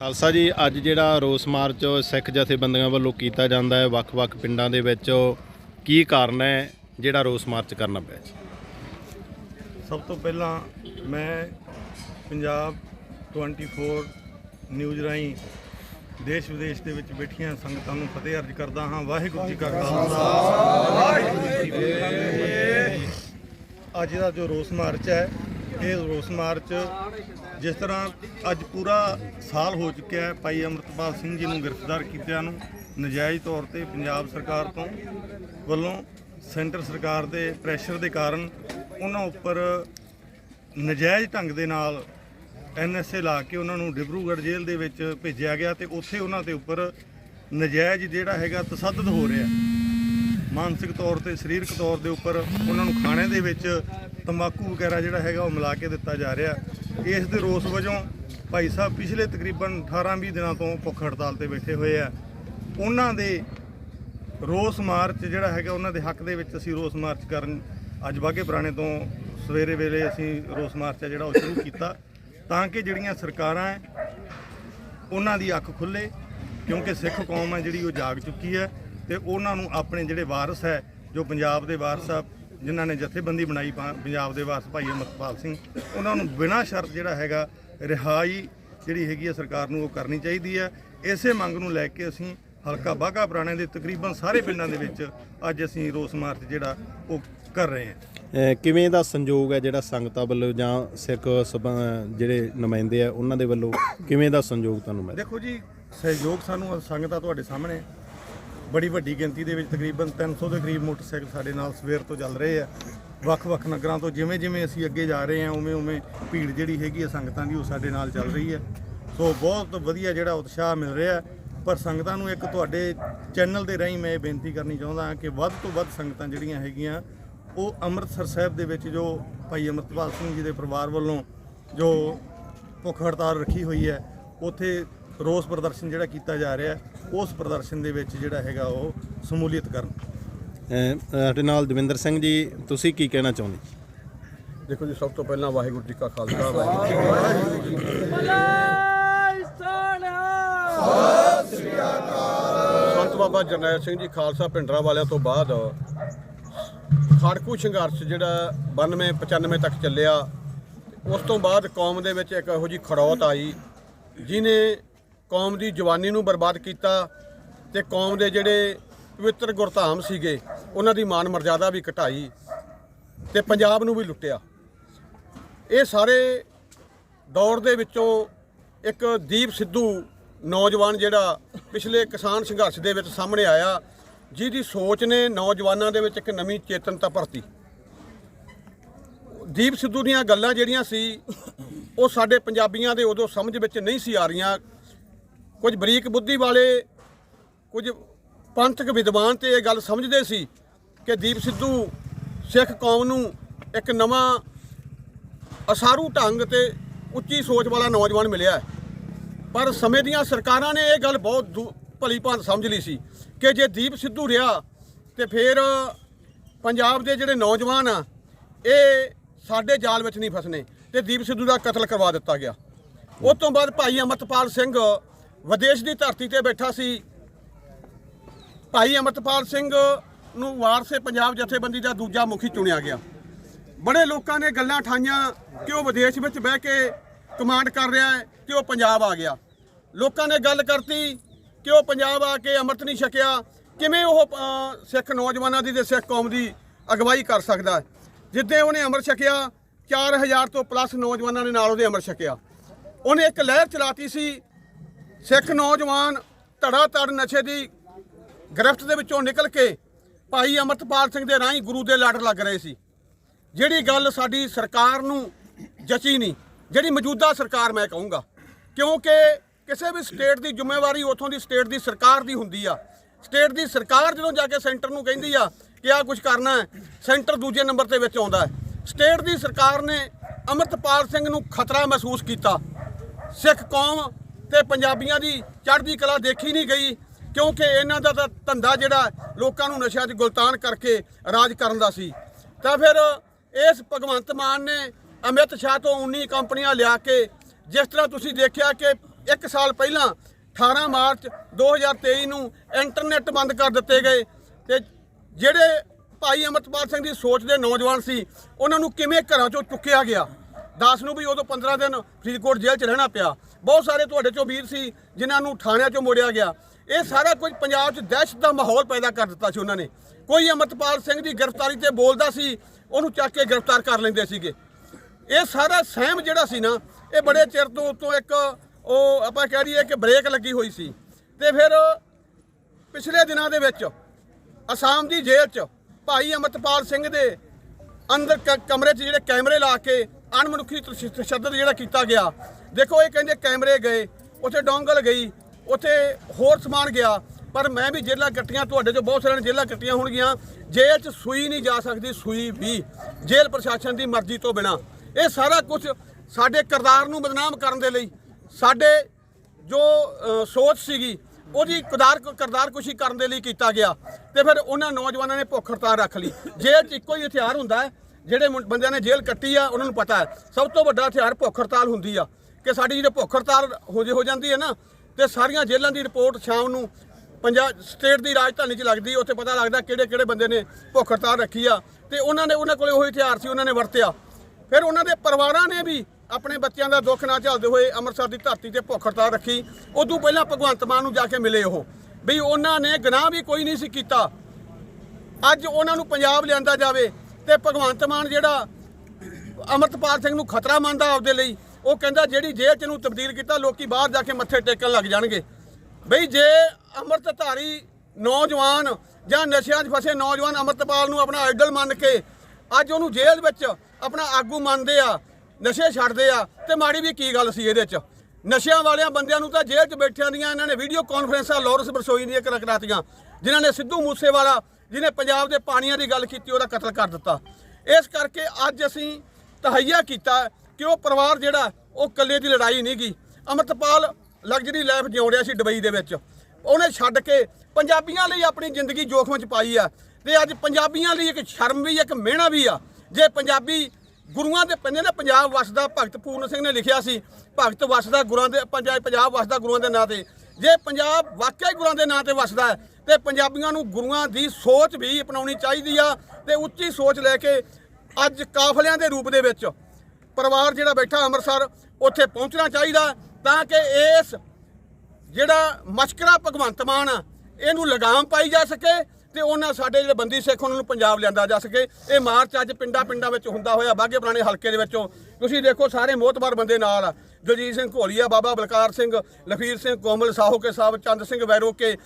ਖਾਲਸਾ ਜੀ, ਅੱਜ ਜਿਹੜਾ ਰੋਸ ਮਾਰਚ ਸਿੱਖ ਜਥੇਬੰਦੀਆਂ ਵੱਲੋਂ ਕੀਤਾ ਜਾਂਦਾ ਹੈ, ਵੱਖ-ਵੱਖ ਪਿੰਡਾਂ ਦੇ ਵਿੱਚ ਕੀ ਕਾਰਨ ਹੈ ਜਿਹੜਾ ਰੋਸ ਮਾਰਚ ਕਰਨਾ ਪਿਆ ਸਭ ਤੋਂ ਪਹਿਲਾਂ ਮੈਂ ਪੰਜਾਬ 24 ਨਿਊਜ਼ ਰਾਹੀਂ ਦੇਸ਼ ਵਿਦੇਸ਼ ਦੇ ਵਿੱਚ ਬੈਠੀਆਂ ਸੰਗਤਾਂ ਨੂੰ ਫਤਿਹ ਅਰਜ ਕਰਦਾ ਹਾਂ। ਵਾਹਿਗੁਰੂ ਜੀ ਕਾ ਖਾਲਸਾ। ਵਾਹਿਗੁਰੂ ਜੀ ਅੱਜ ਦਾ ਜੋ ਰੋਸ ਮਾਰਚ ਹੈ, ਇਹ ਰੋਸ ਮਾਰਚ ਜਿਸ ਤਰ੍ਹਾਂ ਅੱਜ ਪੂਰਾ ਸਾਲ ਹੋ ਚੁੱਕਿਆ ਹੈ ਭਾਈ ਅਮਰਤਪਾਲ ਸਿੰਘ ਜੀ ਨੂੰ ਗ੍ਰਿਫਤਾਰ ਕੀਤਿਆਂ ਨੂੰ। ਨਜਾਇਜ਼ ਤੌਰ ਤੇ ਪੰਜਾਬ ਸਰਕਾਰ ਤੋਂ ਵੱਲੋਂ ਸੈਂਟਰ ਸਰਕਾਰ ਦੇ ਪ੍ਰੈਸ਼ਰ ਦੇ ਕਾਰਨ ਉਹਨਾਂ ਉੱਪਰ ਨਜਾਇਜ਼ ਢੰਗ ਦੇ ਨਾਲ ਐਨਐਸਏ ਲਾ ਕੇ ਉਹਨਾਂ ਨੂੰ ਡਿਬਰੂਗੜ੍ਹ ਜੇਲ੍ਹ ਦੇ ਵਿੱਚ ਭੇਜਿਆ ਗਿਆ ਤੇ ਉੱਥੇ ਉਹਨਾਂ ਦੇ ਉੱਪਰ ਨਜਾਇਜ਼ ਜਿਹੜਾ ਹੈਗਾ ਤਸੱਦਦ ਹੋ ਰਿਹਾ ਮਾਨਸਿਕ ਤੌਰ ਤੇ, ਸਰੀਰਕ ਤੌਰ ਦੇ ਉੱਪਰ ਉਹਨਾਂ ਨੂੰ ਖਾਣੇ ਦੇ ਵਿੱਚ ਤੰਬਾਕੂ ਵਗੈਰਾ ਜਿਹੜਾ ਹੈਗਾ ਉਹ ਮਿਲਾ ਕੇ ਦਿੱਤਾ ਜਾ ਰਿਹਾ। ਇਸ ਦੇ ਰੋਸ ਵਜੋਂ ਭਾਈ ਸਾਹਿਬ ਪਿਛਲੇ ਤਕਰੀਬਨ 18-20 ਦਿਨਾਂ ਤੋਂ ਭੁੱਖ ਹੜਤਾਲ ਤੇ ਬੈਠੇ ਹੋਏ ਆ। ਉਹਨਾਂ ਦੇ ਰੋਸ ਮਾਰਚ ਜਿਹੜਾ ਹੈਗਾ, ਉਹਨਾਂ ਦੇ ਹੱਕ ਦੇ ਵਿੱਚ ਅਸੀਂ ਰੋਸ ਮਾਰਚ ਕਰਨ, ਅੱਜ ਬਾਗੇ ਪੁਰਾਣੇ ਤੋਂ ਸਵੇਰੇ ਵੇਲੇ ਅਸੀਂ ਰੋਸ ਮਾਰਚ ਆ ਜਿਹੜਾ ਉਹ ਸ਼ੁਰੂ ਕੀਤਾ। ਤਾਂ ਕਿ ਜਿਹੜੀਆਂ ਸਰਕਾਰਾਂ ਹੈ ਉਹਨਾਂ ਦੀ ਅੱਖ ਖੁੱਲੇ, ਕਿਉਂਕਿ ਸਿੱਖ ਕੌਮ ਹੈ ਜਿਹੜੀ ਉਹ ਜਾਗ ਚੁੱਕੀ ਹੈ। ਤੇ ਉਹਨਾਂ ਨੂੰ ਆਪਣੇ ਜਿਹੜੇ ਵਾਰਸ ਹੈ ਜੋ ਪੰਜਾਬ ਦੇ ਵਾਰਸ ਆ ਜਿਨ੍ਹਾਂ ਨੇ ਜਥੇਬੰਦੀ ਬਣਾਈ ਪੰਜਾਬ ਦੇ ਵਾਰਸ ਭਾਈ ਅਮਰਪਾਲ ਸਿੰਘ ਉਹਨਾਂ ਨੂੰ ਬਿਨਾਂ ਸ਼ਰਤ ਜਿਹੜਾ ਹੈਗਾ ਰਿਹਾਈ ਜਿਹੜੀ ਹੈਗੀ ਹੈ ਸਰਕਾਰ ਨੂੰ ਉਹ ਕਰਨੀ ਚਾਹੀਦੀ ਹੈ ਇਸੇ ਮੰਗ ਨੂੰ ਲੈ ਕੇ ਅਸੀਂ ਹਲਕਾ ਬਾਗਾ ਪੁਰਾਣੇ ਦੇ ਤਕਰੀਬਨ ਸਾਰੇ ਪਿੰਡਾਂ ਦੇ ਵਿੱਚ ਅੱਜ ਅਸੀਂ ਰੋਸ ਮਾਰਚ ਜਿਹੜਾ ਉਹ ਕਰ ਰਹੇ ਹਾਂ। ਕਿਵੇਂ ਦਾ ਸੰਯੋਗ ਹੈ ਜਿਹੜਾ ਸੰਗਤਾਂ ਵੱਲੋਂ ਜਾਂ ਸਿੱਖ ਜਿਹੜੇ ਨੁਮਾਇੰਦੇ ਆ ਉਹਨਾਂ ਦੇ ਵੱਲੋਂ ਕਿਵੇਂ ਦਾ ਸੰਯੋਗ ਤੁਹਾਨੂੰ ਮਿਲਦਾ ਦੇਖੋ ਜੀ ਸਹਿਯੋਗ ਸਾਨੂੰ ਸੰਗਤਾਂ ਤੁਹਾਡੇ ਸਾਹਮਣੇ ਬੜੀ ਵੱਡੀ ਗਿਣਤੀ ਦੇ ਵਿੱਚ ਤਕਰੀਬਨ 300 ਦੇ ਕਰੀਬ ਮੋਟਰਸਾਈਕਲ ਸਾਡੇ ਨਾਲ ਸਵੇਰ ਤੋਂ ਚੱਲ ਰਹੇ ਆ। ਵੱਖ-ਵੱਖ ਨਗਰਾਂ ਤੋਂ ਜਿਵੇਂ ਜਿਵੇਂ ਅਸੀਂ ਅੱਗੇ ਜਾ ਰਹੇ ਹਾਂ ਉਵੇਂ ਉਵੇਂ ਭੀੜ ਜਿਹੜੀ ਹੈਗੀ ਹੈ ਸੰਗਤਾਂ ਦੀ ਉਹ ਸਾਡੇ ਨਾਲ ਚੱਲ ਰਹੀ ਹੈ ਸੋ ਬਹੁਤ ਵਧੀਆ ਜਿਹੜਾ ਉਤਸ਼ਾਹ ਮਿਲ ਰਿਹਾ ਪਰ ਸੰਗਤਾਂ ਨੂੰ ਇੱਕ ਤੁਹਾਡੇ ਚੈਨਲ ਦੇ ਰਾਹੀਂ ਮੈਂ ਇਹ ਬੇਨਤੀ ਕਰਨੀ ਚਾਹੁੰਦਾ ਹਾਂ ਕਿ ਵੱਧ ਤੋਂ ਵੱਧ ਸੰਗਤਾਂ ਜਿਹੜੀਆਂ ਹੈਗੀਆਂ, ਉਹ ਅੰਮ੍ਰਿਤਸਰ ਸਾਹਿਬ ਦੇ ਵਿੱਚ ਜੋ ਭਾਈ ਅਮਰਤਪਾਲ ਸਿੰਘ ਜੀ ਦੇ ਪਰਿਵਾਰ ਵੱਲੋਂ ਜੋ ਭੁੱਖ ਹੜਤਾਲ ਰੱਖੀ ਹੋਈ ਹੈ, ਉੱਥੇ ਰੋਸ ਪ੍ਰਦਰਸ਼ਨ ਜਿਹੜਾ ਕੀਤਾ ਜਾ ਰਿਹਾ ਉਸ ਪ੍ਰਦਰਸ਼ਨ ਦੇ ਵਿੱਚ ਜਿਹੜਾ ਹੈਗਾ ਉਹ ਸਮੂਲੀਅਤ ਕਰਨ। ਸਾਡੇ ਨਾਲ ਦਵਿੰਦਰ ਸਿੰਘ ਜੀ ਤੁਸੀਂ ਕੀ ਕਹਿਣਾ ਚਾਹੁੰਦੇ? ਦੇਖੋ ਜੀ ਸਭ ਤੋਂ ਪਹਿਲਾਂ ਵਾਹਿਗੁਰੂ ਜੀ ਕਾ ਖਾਲਸਾ ਵਾਹਿਗੁਰੂ ਜੀ ਕੀ ਫਤਿਹ। ਸੰਤ ਬਾਬਾ ਜਰਨੈਲ ਸਿੰਘ ਜੀ ਖਾਲਸਾ ਪਿੰਡਰਾ ਵਾਲਿਆਂ ਤੋਂ ਬਾਅਦ ਖਾੜਕੂ ਸੰਘਰਸ਼ ਜਿਹੜਾ 92 95 ਤੱਕ ਚੱਲਿਆ। ਉਸ ਤੋਂ ਬਾਅਦ ਕੌਮ ਦੇ ਵਿੱਚ ਇੱਕ ਇਹੋ ਜੀ ਖੜੌਤ ਆਈ ਜਿਨੇ ਕੌਮ ਦੀ ਜਵਾਨੀ ਨੂੰ ਬਰਬਾਦ ਕੀਤਾ ਤੇ ਕੌਮ ਦੇ ਜਿਹੜੇ ਪਵਿੱਤਰ ਗੁਰਧਾਮ ਸੀਗੇ, ਉਹਨਾਂ ਦੀ ਮਾਨ ਮਰਜ਼ਾਦਾ ਵੀ ਘਟਾਈ ਤੇ ਪੰਜਾਬ ਨੂੰ ਵੀ ਲੁੱਟਿਆ। ਇਹ ਸਾਰੇ ਦੌਰ ਦੇ ਵਿੱਚੋਂ ਇੱਕ ਦੀਪ ਸਿੱਧੂ ਨੌਜਵਾਨ ਜਿਹੜਾ ਪਿਛਲੇ ਕਿਸਾਨ ਸੰਘਰਸ਼ ਦੇ ਵਿੱਚ ਸਾਹਮਣੇ ਆਇਆ, ਜਿਹਦੀ ਸੋਚ ਨੇ ਨੌਜਵਾਨਾਂ ਦੇ ਵਿੱਚ ਇੱਕ ਨਵੀਂ ਚੇਤਨਤਾ ਭਰਤੀ। ਦੀਪ ਸਿੱਧੂ ਦੀਆਂ ਗੱਲਾਂ ਜਿਹੜੀਆਂ ਸੀ, ਉਹ ਸਾਡੇ ਪੰਜਾਬੀਆਂ ਦੇ ਉਦੋਂ ਸਮਝ ਵਿੱਚ ਨਹੀਂ ਸੀ ਆ ਰਹੀਆਂ। ਕੁਝ ਬਰੀਕ ਬੁੱਧੀ ਵਾਲੇ ਕੁਝ ਪੰਥਕ ਵਿਦਵਾਨ ਤੇ ਇਹ ਗੱਲ ਸਮਝਦੇ ਸੀ ਕਿ ਦੀਪ ਸਿੱਧੂ ਸਿੱਖ ਕੌਮ ਨੂੰ ਇੱਕ ਨਵਾਂ ਅਸਾਰੂ ਢੰਗ ਤੇ ਉੱਚੀ ਸੋਚ ਵਾਲਾ ਨੌਜਵਾਨ ਮਿਲਿਆ ਪਰ ਸਮੇਂ ਦੀਆਂ ਸਰਕਾਰਾਂ ਨੇ ਇਹ ਗੱਲ ਬਹੁਤ ਦੂ- ਭਲੀ ਭਾਂਤ ਸਮਝ ਲਈ ਸੀ ਕਿ ਜੇ ਦੀਪ ਸਿੱਧੂ ਰਿਹਾ ਤੇ ਫਿਰ ਪੰਜਾਬ ਦੇ ਜਿਹੜੇ ਨੌਜਵਾਨ ਆ, ਇਹ ਸਾਡੇ ਜਾਲ ਵਿੱਚ ਨਹੀਂ ਫਸਣੇ ਤੇ ਦੀਪ ਸਿੱਧੂ ਦਾ ਕਤਲ ਕਰਵਾ ਦਿੱਤਾ ਗਿਆ। ਉਸ ਤੋਂ ਬਾਅਦ ਭਾਈ ਅਮਰਤਪਾਲ ਸਿੰਘ ਵਿਦੇਸ਼ ਦੀ ਧਰਤੀ ਤੇ ਬੈਠਾ ਸੀ। ਭਾਈ ਅਮਰਤਪਾਲ ਸਿੰਘ ਨੂੰ ਵਾਰਸੇ ਪੰਜਾਬ ਜਥੇਬੰਦੀ ਦਾ ਦੂਜਾ ਮੁਖੀ ਚੁਣਿਆ ਗਿਆ। ਬੜੇ ਲੋਕਾਂ ਨੇ ਗੱਲਾਂ ਠਾਈਆਂ ਕਿ ਉਹ ਵਿਦੇਸ਼ ਵਿੱਚ ਬਹਿ ਕੇ ਕਮਾਂਡ ਕਰ ਰਿਹਾ ਹੈ ਕਿ ਉਹ ਪੰਜਾਬ ਆ ਗਿਆ। ਲੋਕਾਂ ਨੇ ਗੱਲ ਕਰਤੀ ਕਿ ਉਹ ਪੰਜਾਬ ਆ ਕੇ ਅੰਮ੍ਰਿਤ ਨਹੀਂ ਛਕਿਆ। ਕਿਵੇਂ ਉਹ ਸਿੱਖ ਨੌਜਵਾਨਾਂ ਦੀ ਤੇ ਸਿੱਖ ਕੌਮ ਦੀ ਅਗਵਾਈ ਕਰ ਸਕਦਾ ਹੈ? ਜਿੱਦੇ ਉਹਨੇ ਅੰਮ੍ਰਿਤ ਛਕਿਆ 4000 ਤੋਂ ਪਲੱਸ ਨੌਜਵਾਨਾਂ ਨੇ ਨਾਲ ਉਹਦੇ ਅੰਮ੍ਰਿਤ ਛਕਿਆ। ਉਹਨੇ ਇੱਕ ਲਹਿਰ ਚਲਾਤੀ ਸੀ ਸਿੱਖ ਨੌਜਵਾਨ ਧੜਾ ਧੜ ਨਸ਼ੇ ਦੀ ਗ੍ਰਿਫਤ ਦੇ ਵਿੱਚੋਂ ਨਿਕਲ ਕੇ ਭਾਈ ਅਮਰਤਪਾਲ ਸਿੰਘ ਦੇ ਰਾਹੀਂ ਗੁਰੂ ਦੇ ਲੜ ਲੱਗ ਰਹੇ ਸੀ। ਜਿਹੜੀ ਗੱਲ ਸਾਡੀ ਸਰਕਾਰ ਨੂੰ ਜਚੀ ਨਹੀਂ, ਜਿਹੜੀ ਮੌਜੂਦਾ ਸਰਕਾਰ ਮੈਂ ਕਹੂੰਗਾ, ਕਿਉਂਕਿ ਕਿਸੇ ਵੀ ਸਟੇਟ ਦੀ ਜ਼ਿੰਮੇਵਾਰੀ ਉਥੋਂ ਦੀ ਸਟੇਟ ਦੀ ਸਰਕਾਰ ਦੀ ਹੁੰਦੀ ਆ। ਸਟੇਟ ਦੀ ਸਰਕਾਰ ਜਦੋਂ ਜਾ ਕੇ ਸੈਂਟਰ ਨੂੰ ਕਹਿੰਦੀ ਆ ਕਿ ਆ ਕੁਝ ਕਰਨਾ ਹੈ, ਸੈਂਟਰ ਦੂਜੇ ਨੰਬਰ ਤੇ ਵਿੱਚ ਆਉਂਦਾ ਹੈ। ਸਟੇਟ ਦੀ ਸਰਕਾਰ ਨੇ ਅਮਰਤਪਾਲ ਸਿੰਘ ਨੂੰ ਖਤਰਾ ਮਹਿਸੂਸ ਕੀਤਾ। ਸਿੱਖ ਕੌਮ ਤੇ ਪੰਜਾਬੀਆਂ ਦੀ ਚੜ੍ਹਦੀ ਕਲਾ ਦੇਖੀ ਨਹੀਂ ਗਈ, ਕਿਉਂਕਿ ਇਹਨਾਂ ਦਾ ਤਾਂ ਧੰਦਾ ਜਿਹੜਾ ਲੋਕਾਂ ਨੂੰ ਨਸ਼ਿਆਂ 'ਚ ਗੁਲਤਾਨ ਕਰਕੇ ਰਾਜ ਕਰਨ ਦਾ ਸੀ। ਤਾਂ ਫਿਰ ਇਸ ਭਗਵੰਤ ਮਾਨ ਨੇ ਅਮਿਤ ਸ਼ਾਹ ਤੋਂ 19 ਕੰਪਨੀਆਂ ਲਿਆ ਕੇ ਜਿਸ ਤਰ੍ਹਾਂ ਤੁਸੀਂ ਦੇਖਿਆ ਕਿ 1 ਸਾਲ ਪਹਿਲਾਂ 18 ਮਾਰਚ 2023 ਨੂੰ ਇੰਟਰਨੈਟ ਬੰਦ ਕਰ ਦਿੱਤੇ ਗਏ ਤੇ ਜਿਹੜੇ ਭਾਈ ਅਮਰਤਪਾਲ ਸਿੰਘ ਦੀ ਸੋਚ ਦੇ ਨੌਜਵਾਨ ਸੀ, ਉਹਨਾਂ ਨੂੰ ਕਿਵੇਂ ਘਰਾਂ ਚੋਂ ਚੁੱਕਿਆ ਗਿਆ? ਦਾਸ ਨੂੰ ਵੀ ਉਦੋਂ 15 ਦਿਨ ਫਰੀਦਕੋਟ ਜੇਲ੍ਹ 'ਚ ਰਹਿਣਾ ਪਿਆ। ਬਹੁਤ ਸਾਰੇ ਤੁਹਾਡੇ ਚੋਂ ਵੀਰ ਸੀ, ਜਿਨ੍ਹਾਂ ਨੂੰ ਥਾਣਿਆਂ 'ਚੋਂ ਮੋੜਿਆ ਗਿਆ। ਇਹ ਸਾਰਾ ਕੁਝ ਪੰਜਾਬ 'ਚ ਦਹਿਸ਼ਤ ਦਾ ਮਾਹੌਲ ਪੈਦਾ ਕਰ ਦਿੱਤਾ ਸੀ ਉਹਨਾਂ ਨੇ। ਕੋਈ ਅਮਰਤਪਾਲ ਸਿੰਘ ਦੀ ਗ੍ਰਿਫਤਾਰੀ ਤੇ ਬੋਲਦਾ ਸੀ, ਉਹਨੂੰ ਚੱਕ ਕੇ ਗ੍ਰਿਫਤਾਰ ਕਰ ਲੈਂਦੇ ਸੀਗੇ। ਇਹ ਸਾਰਾ ਸਹਿਮ ਜਿਹੜਾ ਸੀ ਨਾ, ਇਹ ਬੜੇ ਚਿਰ ਤੋਂ ਉਤੋਂ ਇੱਕ ਉਹ ਆਪਾਂ ਕਹਿ ਦਈਏ ਕਿ ਬ੍ਰੇਕ ਲੱਗੀ ਹੋਈ ਸੀ। ਤੇ ਫਿਰ ਪਿਛਲੇ ਦਿਨਾਂ ਦੇ ਵਿੱਚ ਅਸਾਮ ਦੀ ਜੇਲ੍ਹ 'ਚ ਭਾਈ ਅਮਰਤਪਾਲ ਸਿੰਘ ਦੇ ਅੰਦਰ ਕ- ਕਮਰੇ 'ਚ ਜਿਹੜੇ ਕੈਮਰੇ ਲਾ ਕੇ ਅਣਮਨੁੱਖੀ ਤਸ਼ੱਦਦ ਜਿਹੜਾ ਕੀਤਾ ਗਿਆ ਦੇਖੋ, ਇਹ ਕਹਿੰਦੇ ਕੈਮਰੇ ਗਏ, ਉੱਥੇ ਡੋਂਗਲ ਗਈ, ਉੱਥੇ ਹੋਰ ਸਮਾਨ ਗਿਆ, ਪਰ ਮੈਂ ਵੀ ਜੇਲ੍ਹਾਂ ਕੱਟੀਆਂ, ਤੁਹਾਡੇ ਚੋਂ ਬਹੁਤ ਸਾਰਿਆਂ ਨੇ ਜੇਲ੍ਹਾਂ ਕੱਟੀਆਂ ਹੋਣਗੀਆਂ, ਜੇਲ੍ਹ 'ਚ ਸੂਈ ਨਹੀਂ ਜਾ ਸਕਦੀ, ਸੂਈ ਵੀ। ਜੇਲ੍ਹ ਪ੍ਰਸ਼ਾਸਨ ਦੀ ਮਰਜ਼ੀ ਤੋਂ ਬਿਨਾ। ਇਹ ਸਾਰਾ ਕੁਝ ਸਾਡੇ ਕਿਰਦਾਰ ਨੂੰ ਬਦਨਾਮ ਕਰਨ ਦੇ ਲਈ, ਸਾਡੇ ਜੋ ਸੋਚ ਸੀਗੀ, ਉਹਦੀ ਕਿਰਦਾਰ ਕਿਰਦਾਰ ਕੁਸ਼ੀ ਕਰਨ ਦੇ ਲਈ ਕੀਤਾ ਗਿਆ। ਤੇ ਫਿਰ ਉਹਨਾਂ ਨੌਜਵਾਨਾਂ ਨੇ ਭੁੱਖ ਹੜਤਾਲ ਰੱਖ ਲਈ। ਜੇਲ੍ਹ 'ਚ ਇੱਕੋ ਹੀ ਹਥਿਆਰ ਹੁੰਦਾ ਹੈ, ਜਿਹੜੇ ਬੰਦਿਆਂ ਨੇ ਜੇਲ੍ਹ ਕੱਟੀ ਆ, ਉਹਨਾਂ ਨੂੰ ਪਤਾ ਹੈ। ਸਭ ਤੋਂ ਵੱਡਾ ਹਥਿਆਰ ਭੁੱਖ ਹੜਤਾਲ ਹੁੰਦੀ ਆ। ਕਿ ਸਾਡੀ ਜਿਹੜੀ ਭੁੱਖ ਹੜਤਾਲ ਹੋ ਜੇ ਹੋ ਜਾਂਦੀ ਹੈ ਨਾ, ਤੇ ਸਾਰੀਆਂ ਜੇਲ੍ਹਾਂ ਦੀ ਰਿਪੋਰਟ ਸ਼ਾਮ ਨੂੰ ਪੰਜਾਬ ਸਟੇਟ ਦੀ ਰਾਜਧਾਨੀ 'ਚ ਲੱਗਦੀ, ਉੱਥੇ ਪਤਾ ਲੱਗਦਾ ਕਿਹੜੇ ਕਿਹੜੇ ਬੰਦੇ ਨੇ ਭੁੱਖ ਹੜਤਾਲ ਰੱਖੀ ਆ, ਤੇ ਉਹਨਾਂ ਨੇ ਉਹਨਾਂ ਕੋਲੇ ਉਹੀ ਹਥਿਆਰ ਸੀ, ਉਹਨਾਂ ਨੇ ਵਰਤਿਆ। ਫਿਰ ਉਹਨਾਂ ਦੇ ਪਰਿਵਾਰਾਂ ਨੇ ਵੀ ਆਪਣੇ ਬੱਚਿਆਂ ਦਾ ਦੁੱਖ ਨਾ ਝੱਲਦੇ ਹੋਏ ਅੰਮ੍ਰਿਤਸਰ ਦੀ ਧਰਤੀ ਤੇ ਭੁੱਖ ਹੜਤਾਲ ਰੱਖੀ। ਉਦੋਂ ਪਹਿਲਾਂ ਭਗਵੰਤ ਮਾਨ ਨੂੰ ਜਾ ਕੇ ਮਿਲੇ ਉਹ, ਵੀ ਉਹਨਾਂ ਨੇ ਗੁਨਾਹ ਵੀ ਕੋਈ ਨਹੀਂ ਸੀ ਕੀਤਾ। ਅੱਜ ਉਹਨਾਂ ਨੂੰ ਪੰਜਾਬ ਲਿਆਂਦਾ ਜਾਵੇ ਤੇ ਭਗਵੰਤ ਮਾਨ ਜਿਹੜਾ ਅਮਰਤਪਾਲ ਸਿੰਘ ਨੂੰ ਖਤਰਾ ਮੰਨਦਾ ਆਪਦੇ ਲਈ ਉਹ ਕਹਿੰਦਾ ਜਿਹੜੀ ਜੇਲ੍ਹ ਚ ਨੂੰ ਤਬਦੀਲ ਕੀਤਾ, ਲੋਕੀ ਬਾਹਰ ਜਾ ਕੇ ਮੱਥੇ ਟੇਕਣ ਲੱਗ ਜਾਣਗੇ। ਬਈ ਜੇ ਅੰਮ੍ਰਿਤਧਾਰੀ ਨੌਜਵਾਨ ਜਾਂ ਨਸ਼ਿਆਂ 'ਚ ਫਸੇ ਨੌਜਵਾਨ ਅੰਮ੍ਰਿਤਪਾਲ ਨੂੰ ਆਪਣਾ ਆਈਡਲ ਮੰਨ ਕੇ ਅੱਜ ਉਹਨੂੰ ਜੇਲ੍ਹ ਵਿੱਚ ਆਪਣਾ ਆਗੂ ਮੰਨਦੇ ਆ, ਨਸ਼ੇ ਛੱਡਦੇ ਆ, ਤੇ ਮਾੜੀ ਵੀ ਕੀ ਗੱਲ ਸੀ ਇਹਦੇ 'ਚ? ਨਸ਼ਿਆਂ ਵਾਲਿਆਂ ਬੰਦਿਆਂ ਨੂੰ ਤਾਂ ਜੇਲ੍ਹ 'ਚ ਬੈਠਿਆਂ ਦੀਆਂ ਇਹਨਾਂ ਨੇ ਵੀਡੀਓ ਕਾਨਫਰੰਸਾਂ ਲਾਰੈਂਸ ਬਰਸੋਈ ਦੀਆਂ ਕਰਾਤੀਆਂ, ਜਿਨ੍ਹਾਂ ਨੇ ਸਿੱਧੂ ਮੂਸੇਵਾਲਾ, ਜਿਹਨੇ ਪੰਜਾਬ ਦੇ ਪਾਣੀਆਂ ਦੀ ਗੱਲ ਕੀਤੀ, ਉਹਦਾ ਕਤਲ ਕਰ ਦਿੱਤਾ। ਇਸ ਕਰਕੇ ਅੱਜ ਅਸੀਂ ਤਹਈਆ ਕੀਤਾ ਕਿ ਉਹ ਪਰਿਵਾਰ ਜਿਹੜਾ, ਉਹ ਇਕੱਲੇ ਦੀ ਲੜਾਈ ਨਹੀਂ ਗਈ। ਅਮਰਤਪਾਲ ਲਗਜ਼ਰੀ ਲਾਈਫ ਜਿਉਂ ਰਿਹਾ ਸੀ ਦੁਬਈ ਦੇ ਵਿੱਚ। ਉਹਨੇ ਛੱਡ ਕੇ ਪੰਜਾਬੀਆਂ ਲਈ ਆਪਣੀ ਜ਼ਿੰਦਗੀ ਜੋਖਮ 'ਚ ਪਾਈ ਆ। ਤੇ ਅੱਜ ਪੰਜਾਬੀਆਂ ਲਈ ਇੱਕ ਸ਼ਰਮ ਵੀ, ਇੱਕ ਮਿਹਣਾ ਵੀ ਆ। ਜੇ ਪੰਜਾਬੀ ਗੁਰੂਆਂ ਦੇ ਪੰਨੇ ਨੇ, ਪੰਜਾਬ ਵਸਦਾ ਭਗਤ ਪੂਰਨ ਸਿੰਘ ਨੇ ਲਿਖਿਆ ਸੀ, ਭਗਤ ਵਸਦਾ ਗੁਰਾਂ ਦੇ ਪੰਜਾਬ ਪੰਜਾਬ ਵਸਦਾ ਗੁਰੂਆਂ ਦੇ ਨਾਂ ਤੇ। ਜੇ ਪੰਜਾਬ ਵਾਕਿਆ ਹੀ ਗੁਰਾਂ ਦੇ ਨਾਂ ਤੇ ਵਸਦਾ ਹੈ, ਤੇ ਪੰਜਾਬੀਆਂ ਨੂੰ ਗੁਰੂਆਂ ਦੀ ਸੋਚ ਵੀ ਅਪਣਾਉਣੀ ਚਾਹੀਦੀ ਆ। ਤੇ ਉੱਚੀ ਸੋਚ ਲੈ ਕੇ ਅੱਜ ਕਾਫਲਿਆਂ ਦੇ ਰੂਪ ਦੇ ਵਿੱਚ ਪਰਿਵਾਰ ਜਿਹੜਾ ਬੈਠਾ ਅੰਮ੍ਰਿਤਸਰ ਉੱਥੇ ਪਹੁੰਚਣਾ ਚਾਹੀਦਾ ਤਾਂ ਕਿ ਇਸ ਜਿਹੜਾ ਮਸ਼ਕਰਾ ਭਗਵੰਤ ਮਾਨ ਆ, ਇਹਨੂੰ ਲਗਾਮ ਪਾਈ ਜਾ ਸਕੇ ਤੇ ਉਹਨਾਂ ਸਾਡੇ ਜਿਹੜੇ ਬੰਦੀ ਸਿੱਖ ਉਹਨਾਂ ਨੂੰ ਪੰਜਾਬ ਲਿਆਂਦਾ ਜਾ ਸਕੇ। ਇਹ ਮਾਰਚ ਅੱਜ ਪਿੰਡਾਂ ਪਿੰਡਾਂ ਵਿੱਚ ਹੁੰਦਾ ਹੋਇਆ, ਬਾਗੇ ਪੁਰਾਣੇ ਹਲਕੇ ਦੇ ਵਿੱਚੋਂ। ਤੁਸੀਂ ਦੇਖੋ ਸਾਰੇ ਮੋਤਬਰ ਬੰਦੇ ਨਾਲ ਜਗਜੀਤ ਸਿੰਘ ਘੋਲੀਆ, ਬਾਬਾ ਬਲਕਾਰ ਸਿੰਘ ਲਖੀਰ ਸਿੰਘ ਕੋਮਲ ਸਾਹੋਕੇ ਸਾਹਿਬ, ਚੰਦ ਸਿੰਘ ਵੈਰੋਕੇ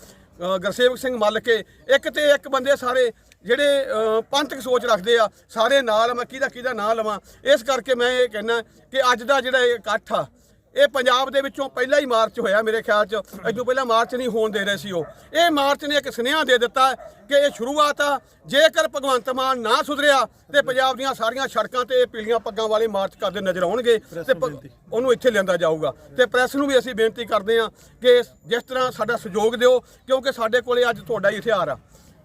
ਗੁਰਸੇਵਕ ਸਿੰਘ ਮੱਲ ਕੇ ਇੱਕ ਤੇ ਇੱਕ ਬੰਦੇ ਸਾਰੇ ਜਿਹੜੇ ਪੰਥਕ ਸੋਚ ਰੱਖਦੇ ਆ, ਸਾਰੇ ਨਾਲ ਮੈਂ ਕਿਹਦਾ ਕਿਹਦਾ ਨਾਂ ਲਵਾਂ। ਇਸ ਕਰਕੇ ਮੈਂ ਇਹ ਕਹਿਣਾ ਕਿ ਅੱਜ ਦਾ ਜਿਹੜਾ ਇਹ ਇਕੱਠ ਆ ਇਹ ਪੰਜਾਬ ਦੇ ਵਿੱਚੋਂ ਪਹਿਲਾ ਹੀ ਮਾਰਚ ਹੋਇਆ ਮੇਰੇ ਖਿਆਲ 'ਚ। ਅਜੋ ਪਹਿਲਾਂ ਮਾਰਚ ਨਹੀਂ ਹੋਣ ਦੇ ਰਹੇ ਸੀ ਉਹ। ਇਹ ਮਾਰਚ ਨੇ ਇੱਕ ਸੁਨੇਹਾ ਦੇ ਦਿੱਤਾ ਕਿ ਇਹ ਸ਼ੁਰੂਆਤ ਆ। ਜੇਕਰ ਭਗਵੰਤ ਮਾਨ ਨਾ ਸੁਧਰਿਆ ਤੇ ਪੰਜਾਬ ਦੀਆਂ ਸਾਰੀਆਂ ਸੜਕਾਂ ਤੇ ਇਹ ਪੀਲੀਆਂ ਪੱਗਾਂ ਵਾਲੇ ਮਾਰਚ ਕਰਦੇ ਨਜ਼ਰ ਆਉਣਗੇ ਤੇ ਉਹਨੂੰ ਇੱਥੇ ਲਿਆਂਦਾ ਜਾਊਗਾ। ਤੇ ਪ੍ਰੈਸ ਨੂੰ ਵੀ ਅਸੀਂ ਬੇਨਤੀ ਕਰਦੇ ਹਾਂ ਕਿ ਜਿਸ ਤਰ੍ਹਾਂ ਸਾਡਾ ਸਹਿਯੋਗ ਦਿਓ ਕਿਉਂਕਿ ਸਾਡੇ ਕੋਲੇ ਅੱਜ ਤੁਹਾਡਾ ਹੀ ਹਥਿਆਰ ਆ।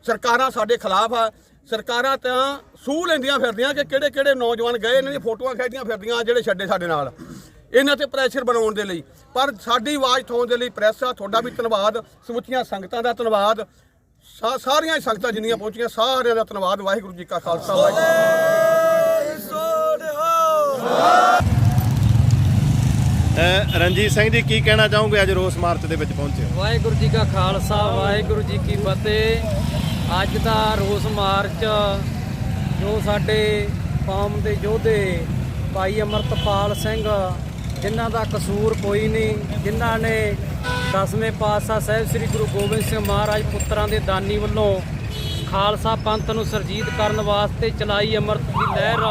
ਸਰਕਾਰਾਂ ਸਾਡੇ ਖਿਲਾਫ ਆ। ਸਰਕਾਰਾਂ ਤਾਂ ਸੂਹ ਲੈਂਦੀਆਂ ਫਿਰਦੀਆਂ ਕਿ ਕਿਹੜੇ ਕਿਹੜੇ ਨੌਜਵਾਨ ਗਏ ਇਹਨਾਂ ਦੀਆਂ ਫੋਟੋਆਂ ਖਿੱਚਦੀਆਂ ਫਿਰਦੀਆਂ ਜਿਹੜੇ ਛੱਡੇ ਸਾਡੇ ਨਾਲ। ਇਹਨਾਂ ਤੇ ਪ੍ਰੈਸ਼ਰ ਬਣਾਉਣ ਦੇ ਲਈ। ਪਰ ਸਾਡੀ ਆਵਾਜ਼ ਉਠਾਉਣ ਦੇ ਲਈ ਪ੍ਰੈਸ ਆ ਤੁਹਾਡਾ ਵੀ ਧੰਨਵਾਦ ਸਮੁੱਚੀਆਂ ਸੰਗਤਾਂ ਦਾ ਧੰਨਵਾਦ। ਸਾ- ਸਾਰੀਆਂ ਸੰਗਤਾਂ ਜਿੰਨੀਆਂ ਪਹੁੰਚੀਆਂ ਸਾਰਿਆਂ ਦਾ ਧੰਨਵਾਦ ਵਾਹਿਗੁਰੂ ਜੀ ਕਾ ਖਾਲਸਾ ਵਾਹਿਗੁਰੂ ਜੀ ਕੀ ਅ, ਰਣਜੀਤ ਸਿੰਘ ਜੀ ਕੀ ਕਹਿਣਾ ਚਾਹੋਗੇ ਅੱਜ ਰੋਸ ਮਾਰਚ ਦੇ ਵਿੱਚ ਪਹੁੰਚੇ ਵਾਹਿਗੁਰੂ ਜੀ ਕਾ ਖਾਲਸਾ ਵਾਹਿਗੁਰੂ ਜੀ ਕੀ ਫਤਿਹ। ਅੱਜ ਦਾ ਰੋਸ ਮਾਰਚ ਜੋ ਸਾਡੇ ਕੌਮ ਦੇ ਯੋਧੇ ਭਾਈ ਅਮਰਤਪਾਲ ਸਿੰਘ ਜਿਨ੍ਹਾਂ ਦਾ ਕਸੂਰ ਕੋਈ ਨਹੀਂ, ਜਿਨ੍ਹਾਂ ਨੇ ਦਸਵੇਂ ਪਾਤਸ਼ਾਹ ਸਾਹਿਬ ਸ੍ਰੀ ਗੁਰੂ ਗੋਬਿੰਦ ਸਿੰਘ ਮਹਾਰਾਜ ਪੁੱਤਰਾਂ ਦੇ ਦਾਨੀ ਵੱਲੋਂ ਖਾਲਸਾ ਪੰਥ ਨੂੰ ਸਰਜੀਤ ਕਰਨ ਵਾਸਤੇ ਚਲਾਈ ਅੰਮ੍ਰਿਤ ਦੀ ਲਹਿਰ,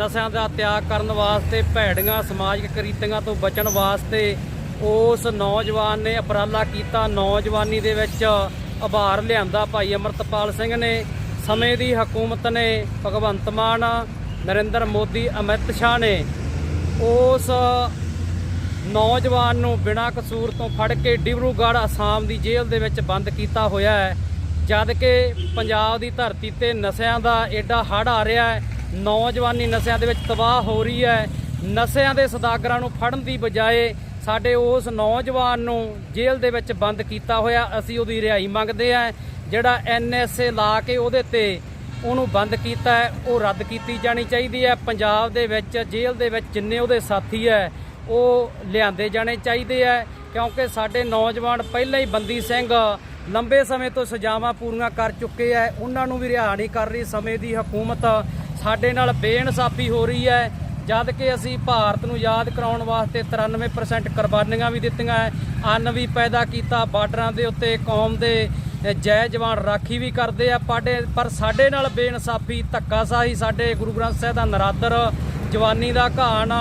ਨਸ਼ਿਆਂ ਦਾ ਤਿਆਗ ਕਰਨ ਵਾਸਤੇ, ਭੈੜੀਆਂ ਸਮਾਜਿਕ ਕਰੀਤੀਆਂ ਤੋਂ ਬਚਣ ਵਾਸਤੇ ਉਸ ਨੌਜਵਾਨ ਨੇ ਉਪਰਾਲਾ ਕੀਤਾ। ਨੌਜਵਾਨੀ ਦੇ ਵਿੱਚ ਆਭਾਰ ਲਿਆਂਦਾ ਭਾਈ ਅਮਰਤਪਾਲ ਸਿੰਘ ਨੇ। ਸਮੇਂ ਦੀ ਹਕੂਮਤ ਨੇ ਭਗਵੰਤ ਮਾਨ, ਨਰਿੰਦਰ ਮੋਦੀ, ਅਮਿਤ ਸ਼ਾਹ ਨੇ ਉਸ ਨੌਜਵਾਨ ਨੂੰ ਬਿਨਾਂ ਕਸੂਰ ਤੋਂ ਫੜ ਕੇ ਡਿਬਰੂਗੜ੍ਹ ਅਸਾਮ ਦੀ ਜੇਲ੍ਹ ਦੇ ਵਿੱਚ ਬੰਦ ਕੀਤਾ ਹੋਇਆ ਹੈ। ਜਦ ਕਿ ਪੰਜਾਬ ਦੀ ਧਰਤੀ ਤੇ ਨਸ਼ਿਆਂ ਦਾ ਐਡਾ ਹੜ੍ਹ ਆ ਰਿਹਾ ਹੈ, ਨੌਜਵਾਨੀ ਨਸ਼ਿਆਂ ਦੇ ਵਿੱਚ ਤਬਾਹ ਹੋ ਰਹੀ ਹੈ। ਨਸ਼ਿਆਂ ਦੇ ਸਦਾਗਰਾਂ ਨੂੰ ਫੜਨ ਦੀ ਬਜਾਏ ਸਾਡੇ ਉਸ ਨੌਜਵਾਨ ਨੂੰ ਜੇਲ੍ਹ ਦੇ ਵਿੱਚ ਬੰਦ ਕੀਤਾ ਹੋਇਆ। ਅਸੀਂ ਉਹਦੀ ਰਿਹਾਈ ਮੰਗਦੇ ਹਾਂ, ਜਿਹੜਾ ਐਨਐਸਏ ਲਾ ਕੇ ਉਹਦੇ ਤੇ ਉਹਨੂੰ ਬੰਦ ਕੀਤਾ ਹੈ, ਉਹ ਰੱਦ ਕੀਤੀ ਜਾਣੀ ਚਾਹੀਦੀ ਹੈ। ਪੰਜਾਬ ਦੇ ਵਿੱਚ, ਜੇਲ੍ਹ ਦੇ ਵਿੱਚ ਜਿੰਨੇ ਉਹਦੇ ਸਾਥੀ ਹੈ, ਉਹ ਲਿਆਂਦੇ ਜਾਣੇ ਚਾਹੀਦੇ ਹੈ, ਕਿਉਂਕਿ ਸਾਡੇ ਨੌਜਵਾਨ ਪਹਿਲਾਂ ਹੀ ਬੰਦੀ ਸਿੰਘ ਲੰਬੇ ਸਮੇਂ ਤੋਂ ਸਜ਼ਾਵਾਂ ਪੂਰੀਆਂ ਕਰ ਚੁੱਕੇ ਹੈ। ਉਹਨਾਂ ਨੂੰ ਵੀ ਰਿਹਾ ਨਹੀਂ ਕਰ ਰਹੀ, ਸਮੇਂ ਦੀ ਹਕੂਮਤ ਸਾਡੇ ਨਾਲ ਬੇਇਨਸਾਫੀ ਹੋ ਰਹੀ ਹੈ। ਜਦ ਕਿ ਅਸੀਂ ਭਾਰਤ ਨੂੰ ਯਾਦ ਕਰਾਉਣ ਵਾਸਤੇ 93% ਕੁਰਬਾਨੀਆਂ ਵੀ ਦਿੱਤੀਆਂ ਹੈ। ਅੰਨ ਵੀ ਪੈਦਾ ਕੀਤਾ, ਬਾਰਡਰਾਂ ਦੇ ਉੱਤੇ ਕੌਮ ਦੇ ਜੈ ਜਵਾਨ ਰਾਖੀ ਵੀ ਕਰਦੇ ਆ ਪਾਡੇ, ਪਰ ਸਾਡੇ ਨਾਲ ਬੇਇਨਸਾਫੀ, ਧੱਕਾਸ਼ਾਹੀ ਸਾਡੇ ਗੁਰੂ ਗ੍ਰੰਥ ਸਾਹਿਬ ਦਾ ਨਰਾਦਰ, ਜਵਾਨੀ ਦਾ ਘਾਣ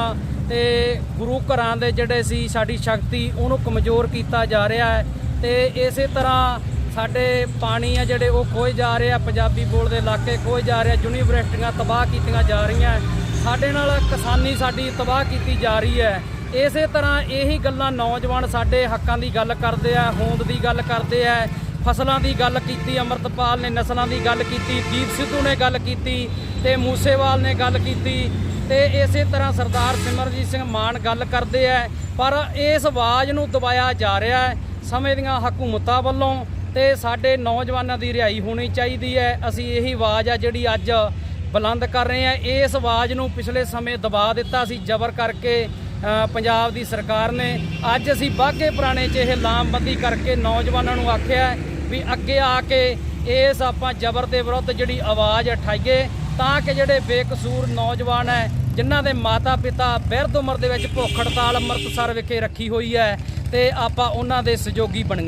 ਤੇ ਗੁਰੂ ਘਰਾਂ ਦੇ ਜਿਹੜੇ ਸੀ ਸਾਡੀ ਸ਼ਕਤੀ, ਉਹਨੂੰ ਕਮਜ਼ੋਰ ਕੀਤਾ ਜਾ ਰਿਹਾ ਹੈ। ਤੇ ਇਸੇ ਤਰ੍ਹਾਂ ਸਾਡੇ ਪਾਣੀ ਆ ਜਿਹੜੇ ਉਹ ਖੋਏ ਜਾ ਰਹੇ ਆ, ਪੰਜਾਬੀ ਬੋਲਦੇ ਇਲਾਕੇ ਖੋਏ ਜਾ ਰਹੇ ਆ, ਯੂਨੀਵਰਸਿਟੀਆਂ ਤਬਾਹ ਕੀਤੀਆਂ ਜਾ ਰਹੀਆਂ ਸਾਡੇ ਨਾਲ ਕਿਸਾਨੀ ਸਾਡੀ ਤਬਾਹ ਕੀਤੀ ਜਾ ਰਹੀ ਹੈ। ਇਸੇ ਤਰ੍ਹਾਂ ਇਹੀ ਗੱਲਾਂ ਨੌਜਵਾਨ ਸਾਡੇ ਹੱਕਾਂ ਦੀ ਗੱਲ ਕਰਦੇ ਆ, ਹੋਂਦ ਦੀ ਗੱਲ ਕਰਦੇ ਆ। ਫਸਲਾਂ ਦੀ ਗੱਲ ਕੀਤੀ, ਅਮਰਤਪਾਲ ਨੇ ਨਸਲਾਂ ਦੀ ਗੱਲ ਕੀਤੀ ਦੀਪ ਸਿੱਧੂ ਨੇ ਗੱਲ ਕੀਤੀ ਤੇ ਮੂਸੇਵਾਲ ਨੇ ਗੱਲ ਕੀਤੀ ਤੇ ਇਸੇ ਤਰ੍ਹਾਂ ਸਰਦਾਰ ਸਿਮਰਜੀਤ ਸਿੰਘ ਮਾਨ ਗੱਲ ਕਰਦੇ ਆ। ਪਰ ਇਸ ਆਵਾਜ਼ ਨੂੰ ਦਬਾਇਆ ਜਾ ਰਿਹਾ ਹੈ ਸਮੇਂ ਦੀਆਂ ਹਕੂਮਤਾਂ ਵੱਲੋਂ ਤੇ ਸਾਡੇ ਨੌਜਵਾਨਾਂ ਦੀ ਰਿਹਾਈ ਹੋਣੀ ਚਾਹੀਦੀ ਹੈ। ਅਸੀਂ ਇਹੀ ਆਵਾਜ਼ ਆ ਜਿਹੜੀ ਅੱਜ ਬੁਲੰਦ ਕਰ ਰਹੇ ਆ ਇਸ ਆਵਾਜ਼ ਨੂੰ ਪਿਛਲੇ ਸਮੇਂ ਦਬਾ ਦਿੱਤਾ ਸੀ, ਜ਼ਬਰ ਕਰਕੇ ਪੰਜਾਬ ਦੀ ਸਰਕਾਰ ਨੇ। ਅੱਜ ਅਸੀਂ ਬਾਗੇ ਪੁਰਾਣੇ 'ਚ ਇਹ ਲਾਮਬੰਦੀ ਕਰਕੇ ਨੌਜਵਾਨਾਂ ਨੂੰ ਆਖਿਆ ਵੀ ਅੱਗੇ ਆ ਕੇ ਇਸ ਆਪਾਂ ਜ਼ਬਰ ਦੇ ਵਿਰੁੱਧ ਜਿਹੜੀ ਆਵਾਜ਼ ਉਠਾਈਏ ਤਾਂ ਕਿ ਜਿਹੜੇ ਬੇਕਸੂਰ ਨੌਜਵਾਨ ਹੈ, ਜਿਨ੍ਹਾਂ ਦੇ ਮਾਤਾ ਪਿਤਾ ਬਿਰਧ ਉਮਰ ਦੇ ਵਿੱਚ ਭੁੱਖ ਹੜਤਾਲ ਅੰਮ੍ਰਿਤਸਰ ਵਿਖੇ ਰੱਖੀ ਹੋਈ ਹੈ ਤੇ ਆਪਾਂ ਉਹਨਾਂ ਦੇ ਸਹਿਯੋਗੀ ਬਣ ਗਏ।